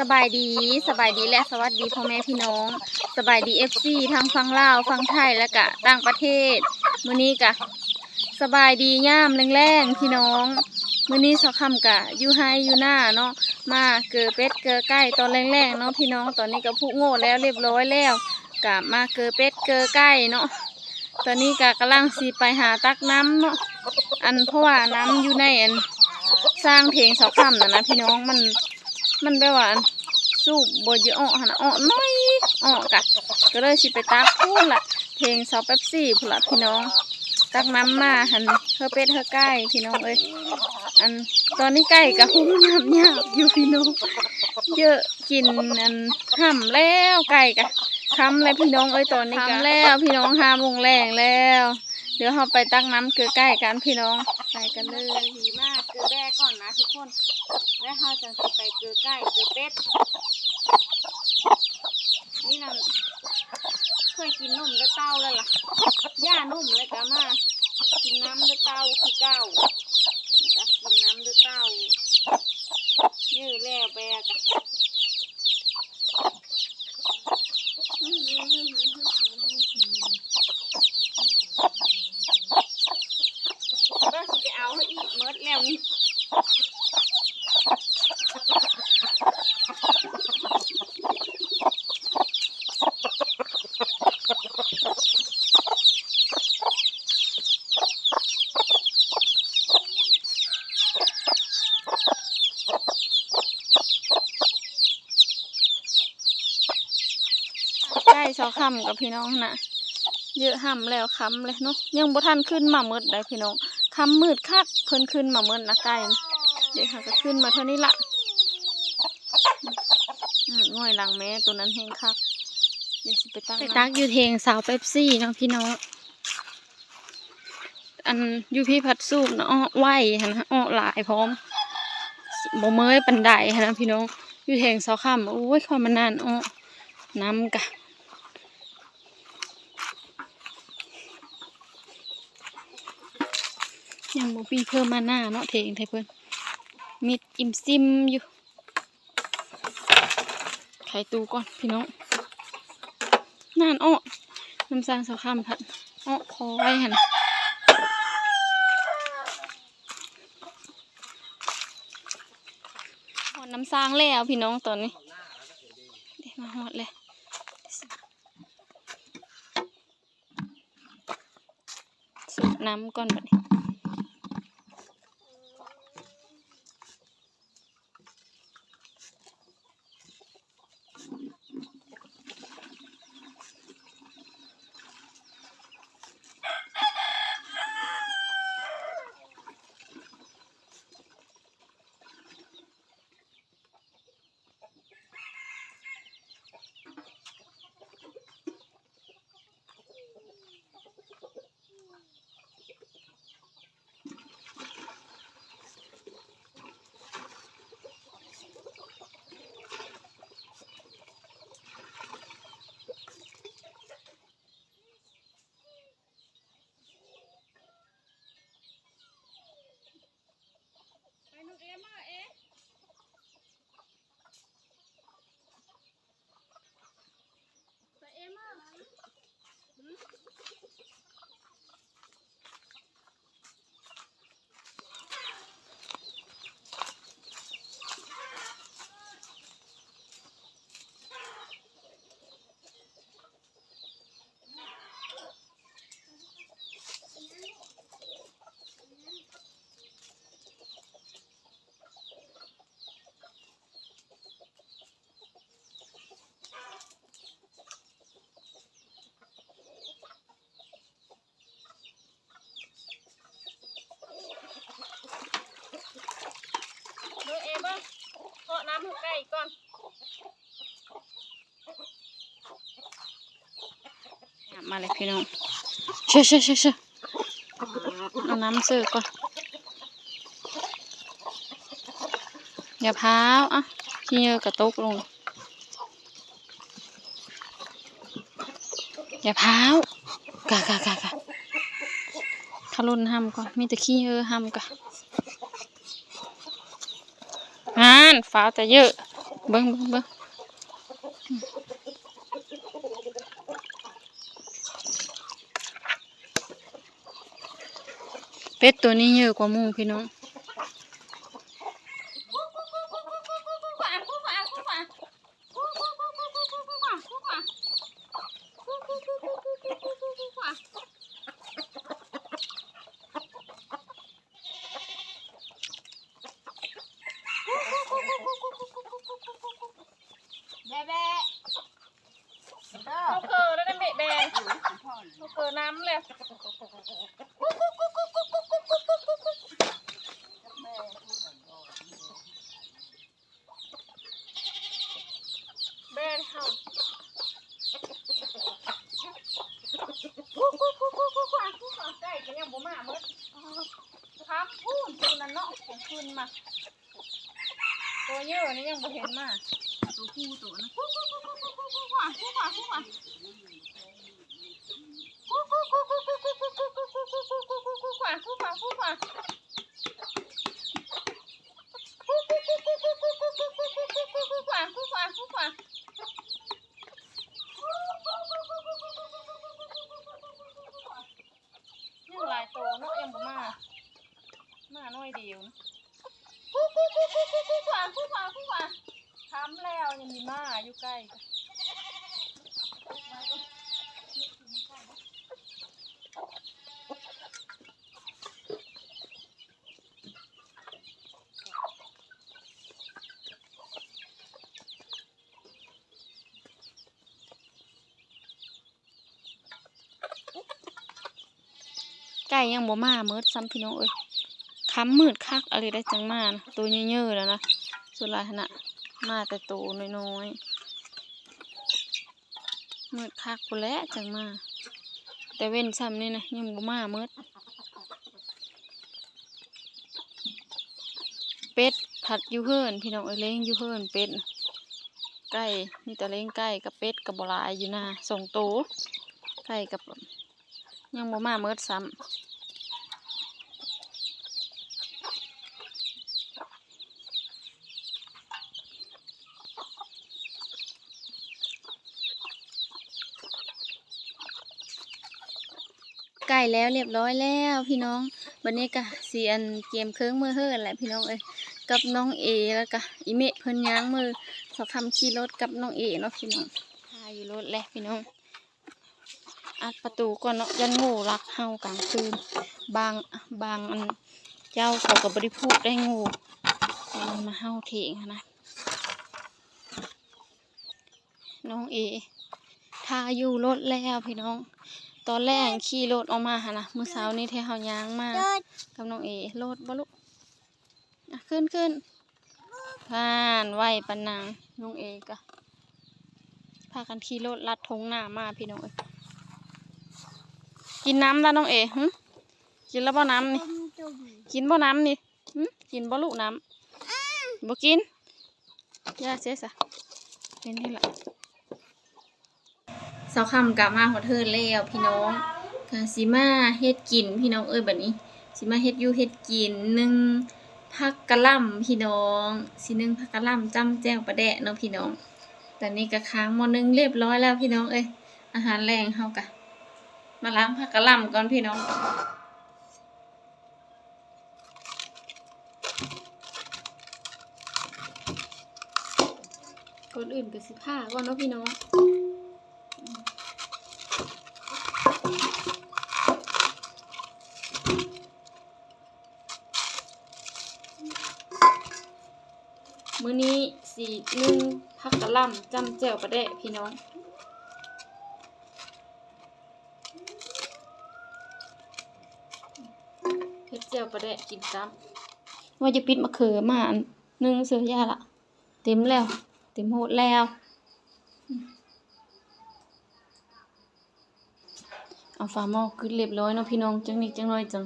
สบายดีสบายดีและสวัสดีพ่อแม่พี่น้อง สบายดีเอฟซีทั้งฟังลาวฟังไทยและกะต่างประเทศมื้อนี้กะสบายดีย่ามแรงๆพี่น้องมื้อนี้สอคำกะอยู่ไฮอยู่หน้าเนาะมาเกิดเป็ดเกิดไก่ตอนแรงๆเนาะพี่น้องตอนนี้ก็พุโง่แล้วเรียบร้อยแล้วกะมาเกิดเป็ดเกิดไก่เนาะตอนนี้กะกำลังสีไปหาตักน้ำเนาะอันเพราะว่าน้ำอยู่ในอันสร้างเพลงสาคำนะนะพี่น้องมันมันแบบว่า สูบบเยอะอ่อหนนอ่อน้อยอ่อกะก็เลยสิไปตักพูดละเพลงซอฟเป๊ปซี่พูดละพี่น้อง ตักน้ำมาหันเฮอเป็ดเฮอไก่พี่น้องเอ้ยอันตอนนี้ไก่กับหุ้มน้ำยาอยู่พี่น้องเยอะกินอันห่ำแล้วไก่กะค้ำแล้วพี่น้องเอ้ยตอนนี้กะแล้วพี่น้องห้ามวงแรงแล้ว เดี๋ยวเราไปตักน้ำเกลือไก่กันพี่น้องไปกันเลย ก่อนนะทุกคน แล้วเราจะไปเกลือไก่เกลือเป็ด นี่นั่นเคยกินนมด้วยเต้าแล้วล่ะย่านุ่มเลยกะมา กินน้ำด้วยเต้าคือเก้าจะกินน้ำด้วยเต้ายื้อแล้วแบกะก็สิไปเอาให้อีกเมิดแล้วนี่ ใกล้ชอค่ำกับพี่น้องนะเยอะห่ำแล้วค้ำเลยเนาะยังบ่ทันขึ้นมาเมิดได้พี่น้องค้ำมืดคักเพิ่นขึ้นมาเมิดนะไก่นะเดี๋ยวหาก็ขึ้นมาเท่านี้ละอืมง่อยหลังแม่ตัวนั้นแห้งคักเดี๋ยวสิไปตักไปตักอยู่เทงสาวเป๊ปซี่เนาะพี่น้องอันอยู่พี่พัดสูบเนาะอ้อไหวหันนะอ้อหลายพร้อมบ่เมยปันไดหันนะพี่น้องอยู่เทงสาวค่ำโอ้ยความมันนานอ้อน้ำกะ ยังบ่ปีเพิ่มมาหน้าเนาะเทงไทยเพิ่นมิดอิ่มซิมอยู่ไขตูก่อนพี่น้องนานอ้อน้ำสร้างสาวข้ามพัดอ้อคอไว้หันหอดน้ำสร้างแล้วพี่น้องตอนนี้เดี๋ยวมาหอดเลยสูบน้ำก่อนบัดนี้ มาเลยพี่น้องเชื่อเชื่อเชื่อเชื่อเอาน้ำเสิร์ฟก่อนอย่าพร้าวอะขี้เยอะกระตุกลงอย่าพร้าวกะกะกะกะขลุนห้ำก่อนมีแต่ขี้เยอะห้ำกะงานฟ้าวแต่เยอะเบิ้งเบิ้งเบิ้ง เป็ดตัวนี้เยอะกว่าหมูพี่น้อง แบ๊ะแบ๊ะเด้อ เขาเคอแล้วนั่นเบะแบนเขาเคอน้ำเลยแบนเขาใกล้กันยังบ่มาเมื่อครับพูดตัวนั้นเนาะของคืนมา ตัว เยอะนี่ยังบ่เห็นมาตัวคู่ตัวนะคู่คู่คู่คู่คู่คู่คู่ว่ะคู่ว่ะคู่ว่ะคู่คู่คู่คู่คู่คู่คู่คู่คู่คู่คู่คู่คู่คู่คู่คู่คู่คู่หลายตัวเนาะยังบ่มา มาน้อยเดียวนะทำแล้วยังมีมาอยู่ใกล้กัน ไก่ ยังบ่มาเมิดซ้ำพี่น้องเอ้ยค้ำมืดคักอะไรได้จังมานะตัวเยอะๆแล้วนะส่วนหลายขณะมาแต่ตัวน้อยๆมืดคักกูแล้วจังมา แต่เว้นซ้ำนี่นะยังบ่มาเมิดเป็ดผัดยูเฮิรนพี่น้องเอ้ยเล้งยูเฮิรนเป็ดไก่มีแต่เล้งไก่กับเป็ดกับบลายอยู่นะสองตัวไก่กับยังบ่มาเมิดซ้ำ ใกล้แล้วเรียบร้อยแล้วพี่น้องวันนี้ก็เสียนเกมเครื่องมือเฮือนแหละพี่น้องเอ้ยกับน้องเอแล้วก็อีเมะเพิ่นย้างมือสอคำขี่รถกับน้องเอเนาะพี่น้องพาอยู่รถแหละพี่น้องอัดประตูก่อนเนาะยันงูรักเฮากลางคืนบางบางอันเจ้าเขากับบริพูดได้งูมันมาเฮาเถงหั้นนะน้องเอทาอยู่รถแล้วพี่น้อง ตอนแรกขี่รถออกมาหั่นะมือเช้านี้ที่เฮายางมากกับน้องเอรถบ่ลุกขึ้นขึ้นผ่านไหวปันนางน้องเอกะพากันขี่รถลัดทงหน้ามาพี่น้องเอ้ยกินน้ำแล้วน้องเอหึกินแล้วบ่น้ำนี่กินบ่น้ำนี่หึกินบ่ลูกน้ำบ่กินย่าเสียซะเป็นนี่ละ เสาคำกลับมาขอเทินแล้วพี่น้องกาสิมาเฮ็ดกินพี่น้องเอ้ยแบบนี้สิมาเฮ็ดอยู่เฮ็ดกินหนึ่งผักกะล่ำพี่น้องสิหนึ่งผักกะล่ำจ้ำแจ้วปลาแดะเนาะพี่น้องตอนนี้ก็ค้างมอหนึงเรียบร้อยแล้วพี่น้องเอ้ยอาหารแรงเฮากะมาล้างผักกะล่ำก่อนพี่น้องก่อนอื่นก็สิผ้าก่อนเนาะพี่น้อง มื้อ นี้สีนึ่งผักกะล่ำจำแจ่วปลาแดะพี่น้อง เฮ็ดแจวปลาแดะกินซ้ำว่าจะปิดมะเขือมาอันหนึ่งเสือยาละเต็มแล้ว เต็มโหดแล้วเอาฝาหม้อขึ้นเรียบร้อยเนาะพี่น้องจังนิดจังน้อยจัง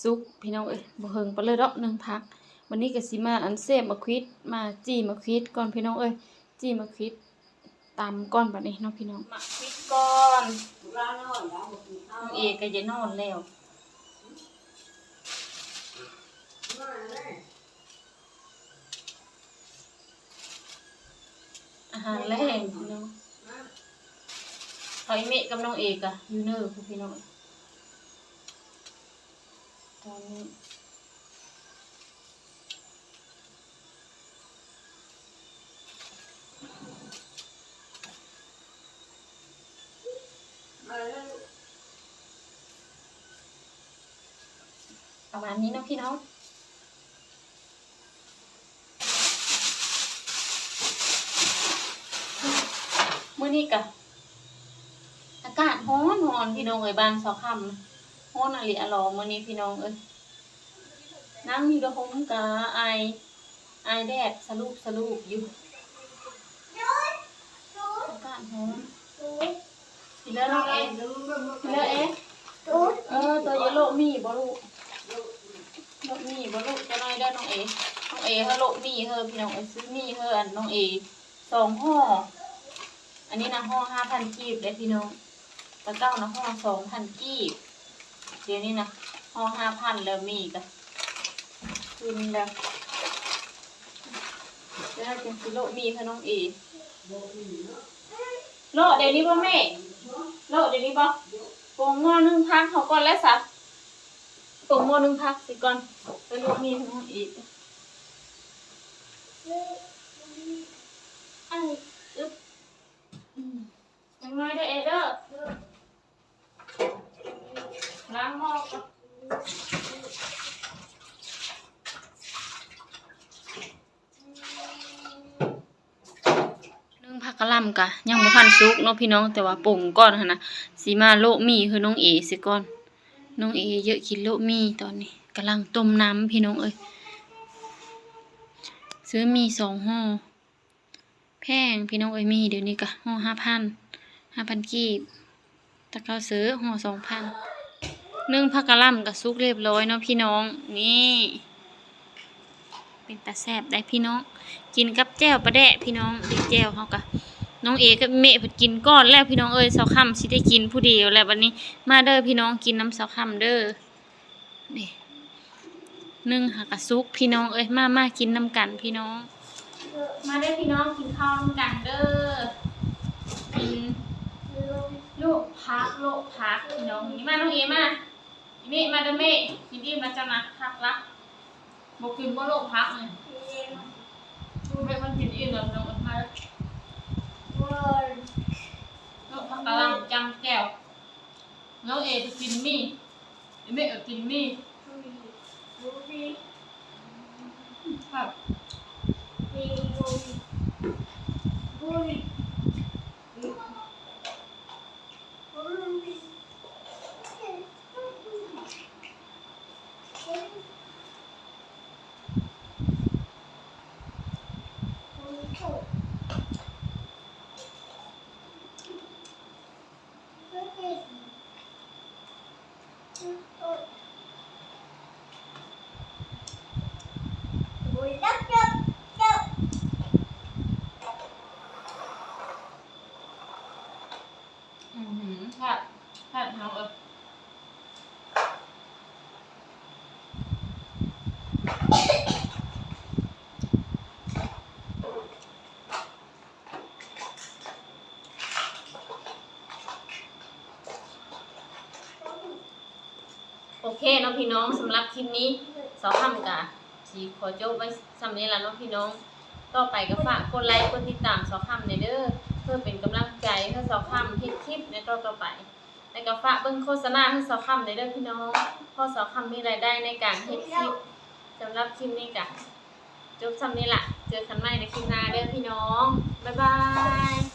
ซุกพี่น้องเอ้ยบ่เฮิงไปเลยดอกหนึ่งพัก วันนี้ก็สิมาอันเซฟมะควิดมาจี้มะควิดก่อนพี่น้องเอ้ยจี้มะควิดตำก่อนแบัดนี้เนาะพี่น้องมะควิดก่อนน้องเอกก็จะนอนแล้วอาหารแรงพี่น้องเขาอีเมะกับน้องเอกอะอยู่เนอร์พี่น้องตอนนี้ ประมาณนี้เนาะพี่น้องมื้อนี้กะอากาศร้อนร้อนพี่น้องเอ้ยบ้านเสาค่ำนะร้อนอะไรอะหรอมื้อนี้พี่น้องเอ้ยนั่งอยู่กับผมกะไอไอแดดสลูบสลูบอยู่อากาศร้อนเลิศน้องเอ๋พี่เลิศเอ๋เออตัวเยลโลมีบ่ลูก โลมีบ่ลูกจะน้อยได้อน้องเอ๋น้องเอ๋เฮาโลมีเฮอพี่น้องเอซื้อมีเฮออันน้องเอ๋สองห่ออันนี้นะห่อห้าพันกีบเลยพี่น้องตะเก้านะห่อสองพันกีบเดี๋ยวนี้นะห่อห้าพันแล้วมีกันคืนแล้วได้เป็นกิโลมีค่ะน้องเอโลเดี๋ยวนี้ป่แม่โลเดี๋ยวนี้ป่ะปงหม้อนึ่งพักเขาก่อนแล้วสับ ปงหม้อนึ่งพักสิก่อนไปโลมีค่ะน้องเอไอ้อึ๊บยังไงเด้เอเด้อล้างหม้อก่อนนึ่งผักกะล่ำกะยังบ่ทันสุกเนาะพี่น้องแต่ว่าป่งก่อนนนะสิมาโละหมี่คือน้องเอสิก่อน น้องเอเยอะกินโลมีตอนนี้กำลังต้มน้ำพี่น้องเอ้ยซื้อมีสองห่อแพงพี่น้องเอ้ยมีเดี๋ยวนี้ก็ห่อห้าพันห้าพันกีบตะเกาซื้อห่อสองพันนึ่งผักกะล่ำกับซุกเรียบร้อยเนาะพี่น้องนี่ เป็นตาแซบได้พี่น้อง กินกับแจ่วปลาแดะพี่น้องดีแจ่วเขากะ น้องเอกับเมะเพิ่นกินก้อนแล้วพี่น้องเอ้ยเสาค่ำสิได้กินผู้เดียวแล้ววันนี้ มาเด้อพี่น้องกินน้ำเสาค่ำเด้อนี่นึ่งหากะซุกพี่น้องเอ้ยมามากินน้ำกันพี่น้อง มาได้อพี่น้องกินข้าวร่วมกันเด้อกินลูกพักโลกพักพี่น้องนี่มาน้องเอมาอีเมฆมาเด้อเมฆกินดีมาจะมาพักละบอกกินบ่โลกพักเลยเมฆมันกินอิ่มแล้วน้องมาเด้อโล กพักกะหล่ำจำแก้วน้องเอจะกินมี่อีเมฆจะกินมี่ครับอือหือค่ะค่ะทำเออ โอเคเนาะพี่น้องสำหรับคลิปนี้สองคำกะสีขอจบไว้สำนี้ละเนาะพี่น้อง ต่อไปก็ฝากกดไลค์กดติดตามสองคำในเด้อเพื่อเป็นกำลังใจให้สองคำเฮ็ดคลิปในต่อต่อไปแล้วก็ฝากเบิ่งโฆษณาให้สองคำในเด้อพี่น้องเพอสองคำมีรายได้ในการเฮ็ดคลิปสำหรับคลิปนี้กะจบสำนี้ละเจอกันใหม่ในคลิปหน้าเด้อพี่น้องบ๊ายบาย